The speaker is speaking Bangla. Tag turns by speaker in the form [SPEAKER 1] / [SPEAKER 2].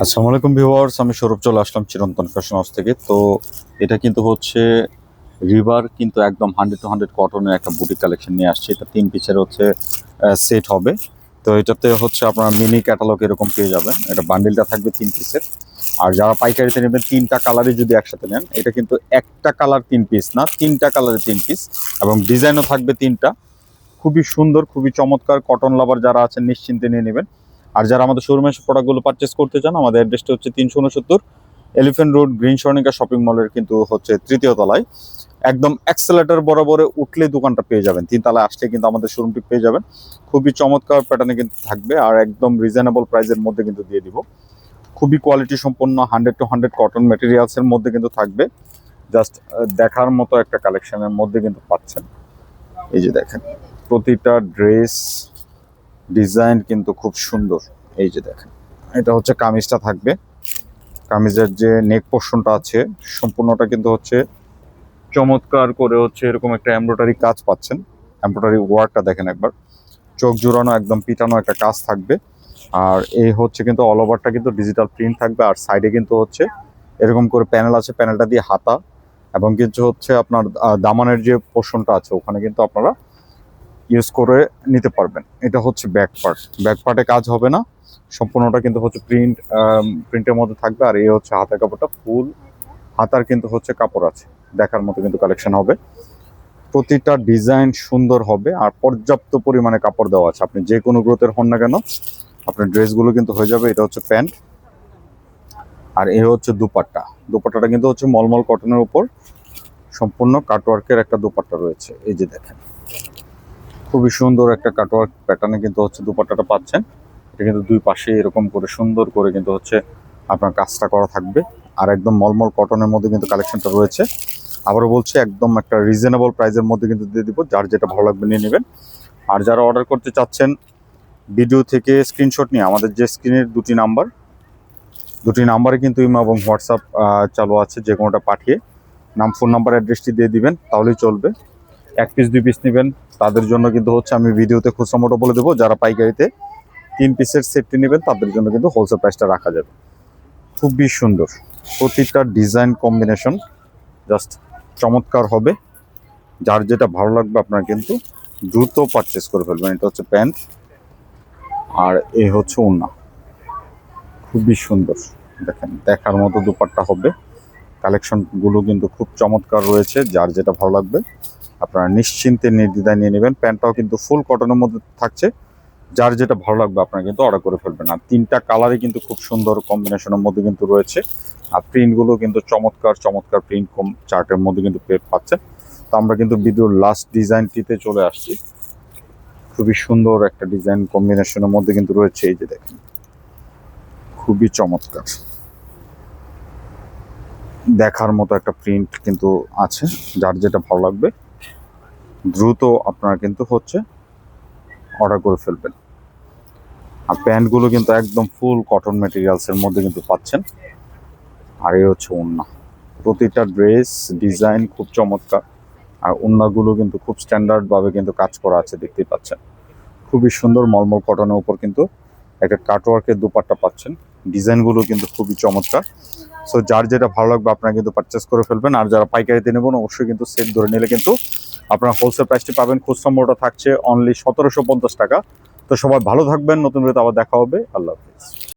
[SPEAKER 1] আসসালামু আলাইকুম ভিউয়ার্স, আমি সৌরভ, চলে আসলাম চিরন্তন ফ্যাশন হাউস থেকে। তো এটা কিন্তু হচ্ছে রিভার কিন্তু একদম হান্ড্রেড টু হান্ড্রেড কটনের একটা বুটিক কালেকশন নিয়ে আসছে। এটা তিন পিসের হচ্ছে সেট হবে। তো এটাতে হচ্ছে আপনারা মিনি ক্যাটালগ এরকম পেয়ে যাবেন। এটা বান্ডিলটা থাকবে তিন পিসের আর যারা পাইকারিতে নেবেন, তিনটা কালারই যদি একসাথে নেন, এটা কিন্তু একটা কালার তিন পিস না, তিনটা কালারের তিন পিস এবং ডিজাইনও থাকবে তিনটা। খুবই সুন্দর, খুবই চমৎকার কটন লাভার যারা আছেন, নিশ্চিন্তে নিয়ে নেবেন। আর যারা আমাদের শোরুমে প্রোডাক্টগুলো পারচেস করতে চান, আমাদের অ্যাড্রেসটা হচ্ছে তিনশো উনসত্তর Elephant Road Green Swarnika shopping মলের কিন্তু হচ্ছে তৃতীয় তলায়। একদম অ্যাক্সেলেটার বরাবরে উঠলে দোকানটা পেয়ে যাবেন। তিন তলায় আসলে কিন্তু আমাদের শোরুমটি পেয়ে যাবেন। খুবই চমৎকার প্যাটার্নে কিন্তু থাকবে আর একদম রিজনেবল প্রাইসের মধ্যে কিন্তু দিয়ে দিব। খুবই কোয়ালিটি সম্পন্ন হান্ড্রেড টু হান্ড্রেড কটন মেটেরিয়ালসের মধ্যে কিন্তু থাকবে। জাস্ট দেখার মতো একটা কালেকশনের মধ্যে কিন্তু পাচ্ছেন। এই যে দেখেন, প্রতিটা ড্রেস ডিজাইন কিন্তু খুব সুন্দর। এই যে দেখেন, এটা হচ্ছে কামিজটা থাকবে। কামিজের যে নেক পোর্শনটা আছে, সম্পূর্ণটা কিন্তু হচ্ছে চমৎকার করে হচ্ছে এরকম একটা এমব্রয়ডারি কাজ পাচ্ছেন। এমব্রয়ডারি ওয়ার্কটা দেখেন একবার। চোখ জোড়ানো, একদম পিটানো একটা কাজ থাকবে। আর এই হচ্ছে কিন্তু অল ওভারটা কিন্তু ডিজিটাল প্রিন্ট থাকবে। আর সাইডে কিন্তু হচ্ছে এরকম করে প্যানেল আছে প্যানেলটা দিয়ে হাতা। এবং কিছু হচ্ছে আপনার দামানের যে পোর্শনটা আছে, ওখানে কিন্তু আপনারা ইউজ করে নিতে পারবেন। এটা হচ্ছে ব্যাক পার্ট ব্যাক পার্টে কাজ হবে না। সম্পূর্ণটা কিন্তু হচ্ছে প্রিন্ট প্রিন্টের মধ্যে থাকবে। আর এই হচ্ছে হাতের কাপড়টা ফুল হাতার কিন্তু হচ্ছে কাপড় আছে। দেখার মতো কিন্তু কালেকশন হবে। প্রতিটা ডিজাইন সুন্দর হবে আর পর্যাপ্ত পরিমাণে কাপড় দেওয়া আছে। আপনি যে কোনো গ্রোথের হন না কেন, আপনার ড্রেসগুলো কিন্তু হয়ে যাবে। এটা হচ্ছে প্যান্ট। আর এ হচ্ছে দুপাট্টা। দুপাট্টাটা কিন্তু হচ্ছে মলমল কটনের উপর সম্পূর্ণ কাটওয়ার্কের একটা দুপাট্টা রয়েছে। এই যে দেখেন। খুবই সুন্দর একটা কাটওয়ার্ক প্যাটার্নে কিন্তু হচ্ছে দুপাট্টাটা পাচ্ছেন। এটা কিন্তু দুই পাশে এরকম করে সুন্দর করে কিন্তু হচ্ছে আপনার কাজটা করা থাকবে। আর একদম মলমল কটনের মধ্যে কিন্তু কালেকশনটা রয়েছে। আবারও বলছি, একদম একটা রিজনেবল প্রাইসের মধ্যে কিন্তু দিয়ে দিব। যার যেটা ভালো লাগবে নিয়ে নেবেন। আর যারা অর্ডার করতে চাচ্ছেন ভিডিও থেকে স্ক্রিনশট নিয়ে আমাদের যে স্ক্রিনের দুটি নাম্বার দুটি নাম্বারে কিন্তু ইমো এবং হোয়াটসঅ্যাপ চালু আছে যে কোনোটা পাঠিয়ে। নাম ফোন নাম্বার অ্যাড্রেসটি দিয়ে দিবেন, তাহলেই চলবে। এক পিস দুই পিস নেবেন। তাদের জন্য কিন্তু হচ্ছে আমি ভিডিওতে খুচরা মোটো বলে দেবো, যারা পাইকারিতে তিন পিসের সেটটি নেবেন, তাদের জন্য কিন্তু হোলসেল প্রাইসটা রাখা যাবে। খুবই সুন্দর। প্রতিটা ডিজাইন কম্বিনেশন জাস্ট চমৎকার হবে। যার যেটা ভালো লাগবে আপনারা কিন্তু দ্রুত পারচেস করে ফেলবেন। এটা হচ্ছে প্যান্ট আর এই হচ্ছে ওড়না। খুবই সুন্দর। দেখেন, দেখার মতো দুপাট্টা হবে। কালেকশনগুলো কিন্তু খুব চমৎকার রয়েছে, যার যেটা ভালো লাগবে আপনারা নিশ্চিন্তে নির্দ্বিধায় নিয়ে নেবেন। প্যান্টটাও কিন্তু ফুল কটনের মধ্যে থাকছে। যার যেটা ভালো লাগবে আপনারা কিন্তু অর্ডার করে ফেলবেন। আর তিনটা কালারই কিন্তু খুব সুন্দর কম্বিনেশনের মধ্যে কিন্তু রয়েছে। আর প্রিন্টগুলো কিন্তু চমৎকার চমৎকার প্রিন্ট কম চার্টের মধ্যে কিন্তু পাচ্ছেন তো আমরা কিন্তু ভিডিওর লাস্ট ডিজাইনটিতে চলে আসছি। খুবই সুন্দর একটা ডিজাইন কম্বিনেশনের মধ্যে কিন্তু রয়েছে এই যে দেখেন। খুবই চমৎকার। দেখার মতো একটা প্রিন্ট কিন্তু আছে, যার যেটা ভালো লাগবে। দ্রুত আপনারা কিন্তু হচ্ছে অর্ডার করে ফেলবেন। আর প্যান্টগুলো কিন্তু একদম ফুল কটন মেটেরিয়ালসের মধ্যে কিন্তু পাচ্ছেন। আর এই হচ্ছে ওড়না। প্রতিটা ড্রেস ডিজাইন খুব চমৎকার। আর ওড়নাগুলো কিন্তু খুব স্ট্যান্ডার্ড ভাবে কিন্তু কাজ করা আছে, দেখতেই পাচ্ছেন। খুবই সুন্দর মলমল কটনের উপর কিন্তু একটা কাটওয়ার্কের দুপাট্টা পাচ্ছেন। ডিজাইনগুলো কিন্তু খুবই চমৎকার। সো যার যেটা ভালো লাগবে আপনারা কিন্তু পারচেস করে ফেলবেন। আর যারা পাইকারিতে নেবেন, অবশ্যই কিন্তু সেট ধরে নিলে কিন্তু আপনারা হোলসেল প্রাইসটি পাবেন খুচরা মোটা থাকছে অনলি সতেরোশো পঞ্চাশ টাকা। তো সবাই ভালো থাকবেন, নতুন ভিডিওতে আবার দেখা হবে। আল্লাহ হাফিজ।